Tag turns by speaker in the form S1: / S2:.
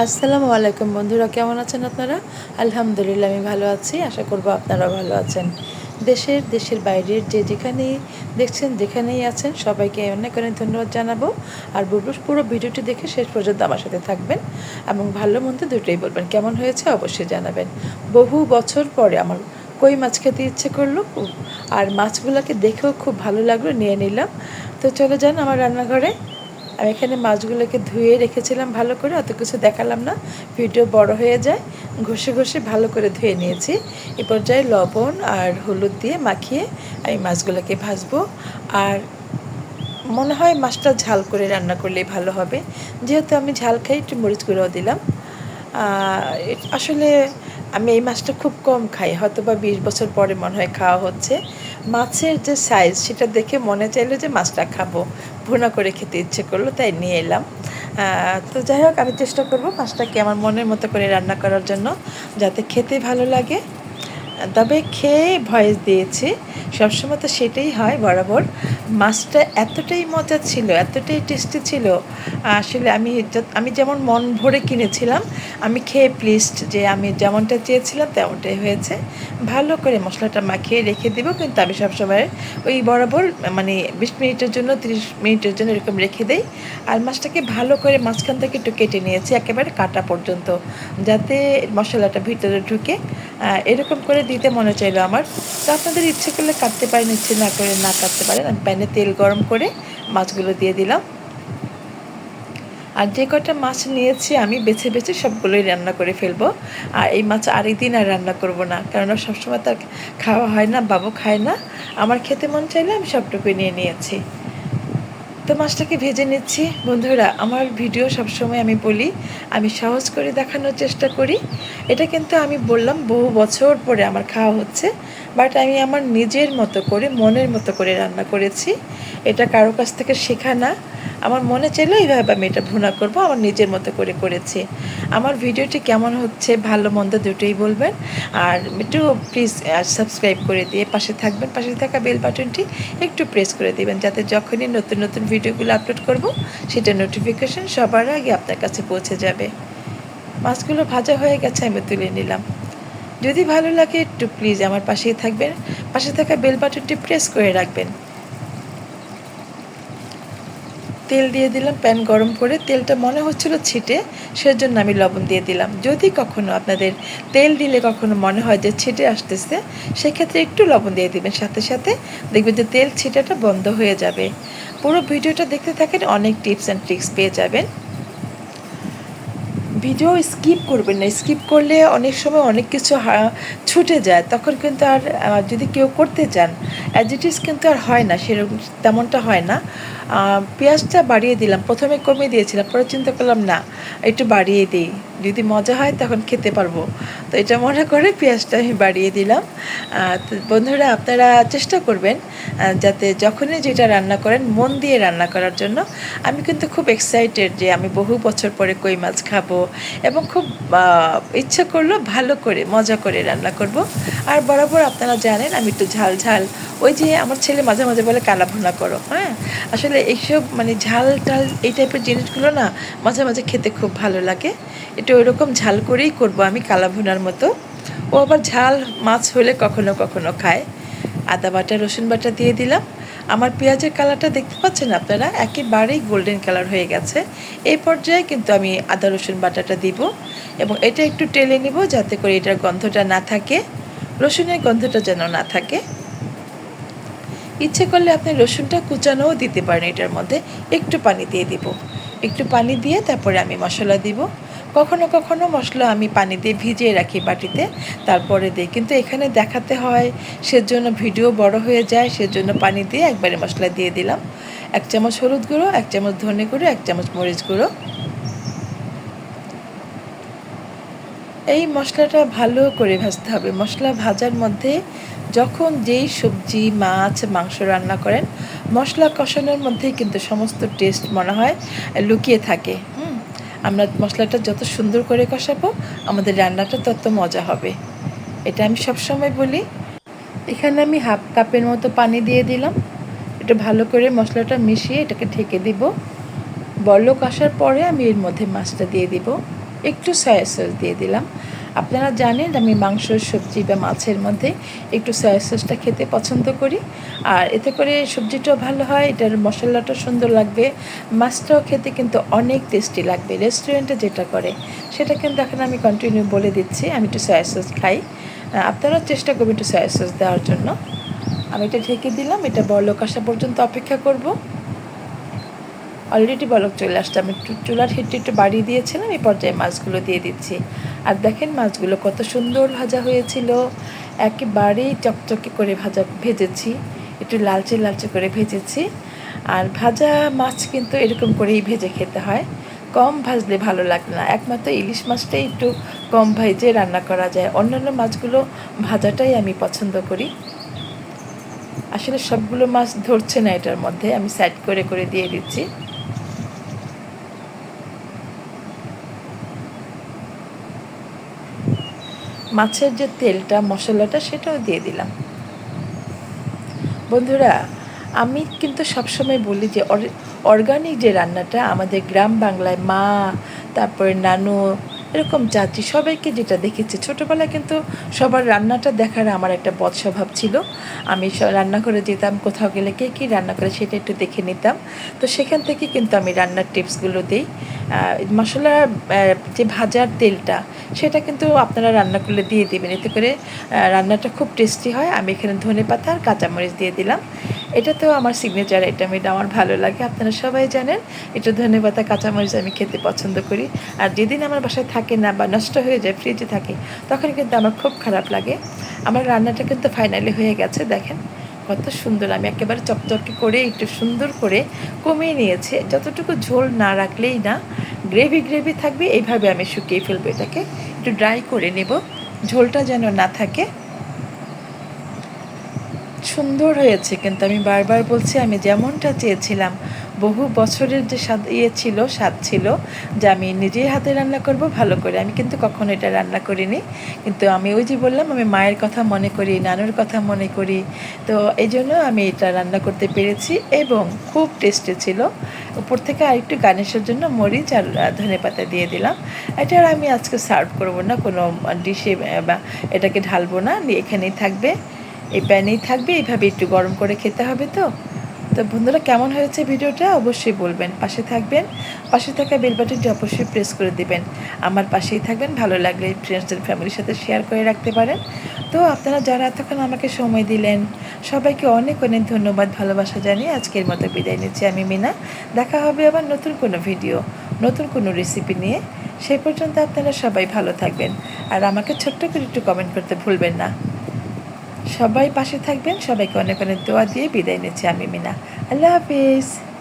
S1: আসসালামু আলাইকুম বন্ধুরা, কেমন আছেন আপনারা? আলহামদুলিল্লাহ, আমি ভালো আছি, আশা করব আপনারা ভালো আছেন। দেশের দেশের বাইরের যে যেখানেই দেখছেন, যেখানেই আছেন, সবাইকে অনেক অনেক ধন্যবাদ জানাব। আর পুরো ভিডিওটি দেখে শেষ পর্যন্ত আমার সাথে থাকবেন এবং ভালো মন্দ দুটোই বলবেন। কেমন হয়েছে অবশ্যই জানাবেন। বহু বছর পরে আমার কই মাছ খেতে ইচ্ছে করল, আর মাছগুলোকে দেখেও খুব ভালো লাগল, নিয়ে নিলাম। তো চলে যান আমার রান্নাঘরে। আমি এখানে মাছগুলোকে ধুয়ে রেখেছিলাম ভালো করে, অত কিছু দেখালাম না। ভিডিও বড় হয়ে যায়। ঘষে ঘষে ভালো করে ধুয়ে নিয়েছি। এ পর্যায়ে লবণ আর হলুদ দিয়ে মাখিয়ে আমি মাছগুলোকে ভাজবো। আর মনে হয় মাছটা ঝাল করে রান্না করলেই ভালো হবে। যেহেতু আমি ঝাল খাই, একটু মরিচ গুঁড়ো দিলাম আসলে আমি এই মাছটা খুব কম খাই হয়তো বা বিশ বছর পরে মনে হয় খাওয়া হচ্ছে। মাছের যে সাইজ সেটা দেখে মনে চাইলো যে মাছটা খাব। ভুনা করে খেতে ইচ্ছে করল, তাই নিয়ে এলাম। তো যাই হোক, আমি চেষ্টা করব মাছটাকে আমার মনের মতো করে রান্না করার জন্য, যাতে খেতে ভালো লাগে। তবে খেয়ে ভয়েস দিয়েছি, সবসময় তো সেটাই হয়, বরাবর। মাছটা এতটাই মজা ছিল, এতটাই টেস্টি ছিল, আসলে আমি আমি যেমন মন ভরে কিনেছিলাম, আমি খেয়ে প্লিজড যে আমি যেমনটা চেয়েছিলাম তেমনটাই হয়েছে। ভালো করে মশলাটা মাখিয়ে রেখে দেবো, কিন্তু আমি সবসময় ওই বরাবর মানে বিশ মিনিটের জন্য, তিরিশ মিনিটের জন্য এরকম রেখে দেই। আর মাছটাকে ভালো করে মাঝখান থেকে একটু কেটে নিয়েছি, একেবারে কাটা পর্যন্ত, যাতে মশলাটা ভিতরে ঢুকে এরকম করে দিতে মনে চাইলো আমার। তো আপনাদের ইচ্ছে করলে কাটতে পারেন, ইচ্ছে না করে না কাটতে পারেন, আমি প্যানে তেল গরম করে মাছগুলো দিয়ে দিলাম। আর যে কটা মাছ নিয়েছি আমি বেছে বেছে সবগুলোই রান্না করে ফেলব। আর এই মাছ আরেকদিন আর রান্না করব না, কারণ সবসময় তার খাওয়া হয় না, বাবু খায় না। আমার খেতে মন চাইলে আমি সবটুকুই নিয়ে নিয়েছি। তো মাছটাকে ভেজে নিচ্ছি। বন্ধুরা, আমার ভিডিও সবসময় আমি বলি, আমি সহজ করে দেখানোর চেষ্টা করি। এটা কিন্তু আমি বললাম বহু বছর পরে আমার খাওয়া হচ্ছে। বাট আমি আমার নিজের মতো করে, মনের মতো করে রান্না করেছি। এটা কারও কাছ থেকে শেখা না। আমার মনে চাইলে এইভাবে আমি এটা ভুনা করব, আমার নিজের মতো করে করেছি। আমার ভিডিওটি কেমন হচ্ছে, ভালো মন্দ দুটোই বলবেন। আর একটু প্লিজ সাবস্ক্রাইব করে দিয়ে পাশে থাকবেন। পাশে থাকা বেল বাটনটি একটু প্রেস করে দিবেন, যাতে যখনই নতুন নতুন ভিডিওগুলো আপলোড করব, সেটা নোটিফিকেশন সবার আগে আপনার কাছে পৌঁছে যাবে। মাছগুলো ভাজা হয়ে গেছে, আমি তুলে নিলাম। যদি ভালো লাগে, একটু প্লিজ আমার পাশেই থাকবেন। পাশে থাকা বেল বাটনটি প্রেস করে রাখবেন। তেল দিয়ে দিলাম প্যান গরম করে। তেলটা মনে হচ্ছিল ছিটে, সেজন্য আমি লবণ দিয়ে দিলাম। যদি কখনো আপনাদের তেল দিলে কখনো মনে হয় যে ছিটে আসতেছে, সেক্ষেত্রে একটু লবণ দিয়ে দিবেন। সাথে সাথে দেখবেন যে তেল ছিটাটা বন্ধ হয়ে যাবে। পুরো ভিডিওটা দেখতে থাকেন, অনেক টিপস অ্যান্ড ট্রিক্স পেয়ে যাবেন। ভিডিও স্কিপ করবেন না স্কিপ করলে অনেক সময় অনেক কিছু ছুটে যায়। তখন কিন্তু আর যদি কেউ করতে চান অ্যাজ কিন্তু আর হয় না, সেরকম তেমনটা হয় না। পেঁয়াজটা বাড়িয়ে দিলাম, প্রথমে কমিয়ে দিয়েছিলাম, পরে চিন্তা করলাম, না, একটু বাড়িয়ে দিই। যদি মজা হয় তখন খেতে পারব। তো এটা মনে করে পেঁয়াজটা আমি বাড়িয়ে দিলাম। তো বন্ধুরা, আপনারা চেষ্টা করবেন যাতে যখনই যেটা রান্না করেন, মন দিয়ে রান্না করার জন্য। আমি কিন্তু খুব এক্সাইটেড যে আমি বহু বছর পরে কই মাছ খাব এবং খুব ইচ্ছা করল ভালো করে, মজা করে রান্না করব। আর বরাবর আপনারা জানেন, আমি একটু ঝাল ঝাল ওই যে আমার ছেলে মাঝে মাঝে বলে কালা ভুনা করো। হ্যাঁ? আসলে এইসব মানে ঝাল টাল এই টাইপের জিনিসগুলো না মাঝে মাঝে খেতে খুব ভালো লাগে। এটা ওইরকম ঝাল করেই করব আমি কালা ভুনার মতো। ও আবার ঝাল মাছ হলে কখনো কখনো খায়। আদা বাটা, রসুন বাটা দিয়ে দিলাম। আমার পেঁয়াজের কালারটা দেখতে পাচ্ছেন আপনারা? একেবারেই গোল্ডেন কালার হয়ে গেছে। এই পর্যায়ে কিন্তু আমি আদা, রসুন বাটাটা দিব এবং এটা একটু টেলে নিব যাতে করে এটার গন্ধটা না থাকে। রসুনের গন্ধটা যেন না থাকে। ইচ্ছে করলে আপনি রসুনটা কুচানোও দিতে পারেন এটার মধ্যে। একটু পানি দিয়ে দিব। একটু পানি দিয়ে তারপরে আমি মশলা দিব। কখনো কখনো মশলা আমি পানি দিয়ে ভিজিয়ে রাখি বাটিতে। তারপরে দিই। কিন্তু এখানে দেখাতে হয়, সেজন্য ভিডিও বড় হয়ে যায়, সেজন্য পানি দিয়ে একবারে মশলা দিয়ে দিলাম। এক চামচ হলুদ গুঁড়ো, এক চামচ ধনে গুঁড়ো, এক চামচ মরিচ গুঁড়ো। এই মশলাটা ভালো করে ভাজতে হবে। মশলা ভাজার মধ্যে যখন যেই সবজি, মাছ, মাংস রান্না করেন, মশলা কষানোর মধ্যেই কিন্তু সমস্ত টেস্ট মনে হয়, লুকিয়ে থাকে। আমরা মশলাটা যত সুন্দর করে কষাবো, আমাদের রান্নাটা তত মজা হবে। এটা আমি সবসময় বলি। এখানে আমি হাফ কাপের মতো পানি দিয়ে দিলাম। এটা ভালো করে মশলাটা মিশিয়ে এটাকে ঢেকে দিব। বলক আসার পরে আমি এর মধ্যে মাছটা দিয়ে দিব। একটু সয়া সস দিয়ে দিলাম। আপনারা জানেন, আমি মাংস, সবজি বা মাছের মধ্যে একটু সয়া সসটা খেতে পছন্দ করি। আর এতে করে সবজিটাও ভালো হয়, এটার মশলাটাও সুন্দর লাগবে। মাছটাও খেতে কিন্তু অনেক টেস্টি লাগবে। রেস্টুরেন্টে যেটা করে, সেটা কিন্তু এখন আমি কন্টিনিউ বলে দিচ্ছি, আমি একটু সয়া সস খাই। আপনারাও চেষ্টা করবেন একটু সয়া সস দেওয়ার জন্য। আমি এটা ঢেকে দিলাম, এটা বলক আসা পর্যন্ত অপেক্ষা করব। অলরেডি বলক চলে আসছে, আমি চুলার হিটটা একটু বাড়িয়ে দিয়েছিলাম, এই পর্যায়ে মাছগুলো দিয়ে দিচ্ছি। আর দেখেন মাছগুলো কত সুন্দর ভাজা হয়েছিল। একেবারেই চকচকে করে ভাজা ভেজেছি। একটু লালচে লালচে করে ভেজেছি। আর ভাজা মাছ কিন্তু এরকম করেই ভেজে খেতে হয়। কম ভাজলে ভালো লাগে না। একমাত্র ইলিশ মাছটাই একটু কম ভাজে রান্না করা যায়। অন্যান্য মাছগুলো ভাজাটাই আমি পছন্দ করি। আসলে সবগুলো মাছ ধরছে না এটার মধ্যে। আমি সাইড করে করে দিয়ে দিচ্ছি। মাছের যে তেলটা, মশলাটা সেটাও দিয়ে দিলাম। বন্ধুরা, আমি কিন্তু সবসময় বলি যে অর্গানিক যে রান্নাটা আমাদের গ্রাম বাংলায় মা, তারপরে নানু এরকম চাচি সবাইকে যেটা দেখেছি, ছোটোবেলায় কিন্তু সবার রান্নাটা দেখার আমার একটা বদ স্বভাব ছিল। আমি রান্নাঘরে যেতাম, কোথাও গেলে কে কী রান্না করে সেটা একটু দেখে নিতাম। তো সেখান থেকে কিন্তু আমি রান্নার টিপসগুলো দিই। মশলা যে ভাজার তেলটা, সেটা কিন্তু আপনারা রান্না করলে দিয়ে দেবেন। এতে করে রান্নাটা খুব টেস্টি হয়। আমি এখানে ধনে পাতা আর কাঁচামরিচ দিয়ে দিলাম। এটা তো আমার সিগনেচার আইটেম এটা আমার ভালো লাগে। আপনারা সবাই জানেন এটা ধনে পাতা, কাঁচামরিচ আমি খেতে পছন্দ করি। আর যেদিন আমার বাসায় থাকে না বা নষ্ট হয়ে যায় ফ্রিজে থাকে, তখন কিন্তু আমার খুব খারাপ লাগে। আমার রান্নাটা কিন্তু ফাইনালি হয়ে গেছে, দেখেন। কত সুন্দর, আমি একেবারে চকচকে করে, একটু সুন্দর করে কমিয়ে নিয়েছি। যতটুকু ঝোল না রাখলেই না গ্রেভি গ্রেভি থাকবে, এইভাবে আমি শুকিয়ে ফেলব এটাকে। একটু ড্রাই করে নেব, ঝোলটা যেন না থাকে। সুন্দর হয়েছে, কিন্তু আমি বারবার বলছি, আমি যেমনটা চেয়েছিলাম, বহু বছরের যে স্বাদ ইয়ে ছিল, স্বাদ ছিল, যে আমি নিজেই হাতে রান্না করব, ভালো করে। আমি কিন্তু কখনো এটা রান্না করিনি, কিন্তু আমি ওই যে বললাম, আমি মায়ের কথা মনে করি, নানুর কথা মনে করি, তো এই জন্য আমি এটা রান্না করতে পেরেছি এবং খুব টেস্টি ছিল। উপর থেকে আরেকটু গার্নিশের জন্য মরিচ আর ধনে পাতা দিয়ে দিলাম। এটা আর আমি আজকে সার্ভ করব না, কোনো ডিশে বা এটাকে ঢালবো না, এখানেই থাকবে। এই প্যানেই থাকবে, এইভাবে একটু গরম করে খেতে হবে তো। তো বন্ধুরা, কেমন হয়েছে ভিডিওটা অবশ্যই বলবেন। পাশে থাকবেন, পাশে থাকা বেল বাটনটি অবশ্যই প্রেস করে দিবেন। আমার পাশেই থাকবেন, ভালো লাগলে ফ্রেন্ডসদের ফ্যামিলির সাথে শেয়ার করে রাখতে পারেন। তো আপনারা যারা এতক্ষণ আমাকে সময় দিলেন, সবাইকে অনেক অনেক ধন্যবাদ, ভালোবাসা জানিয়ে আজকের মতো বিদায় নিচ্ছি আমি মিনা। দেখা হবে আবার নতুন কোনো ভিডিও নতুন কোনো রেসিপি নিয়ে। সেই পর্যন্ত আপনারা সবাই ভালো থাকবেন। আর আমাকে ছোট্ট করে একটু কমেন্ট করতে ভুলবেন না। সবাই পাশে থাকবেন সবাইকে অনেক অনেক দোয়া দিয়ে বিদায় নিচ্ছি আমি মিনা। আল্লাহ হাফিজ।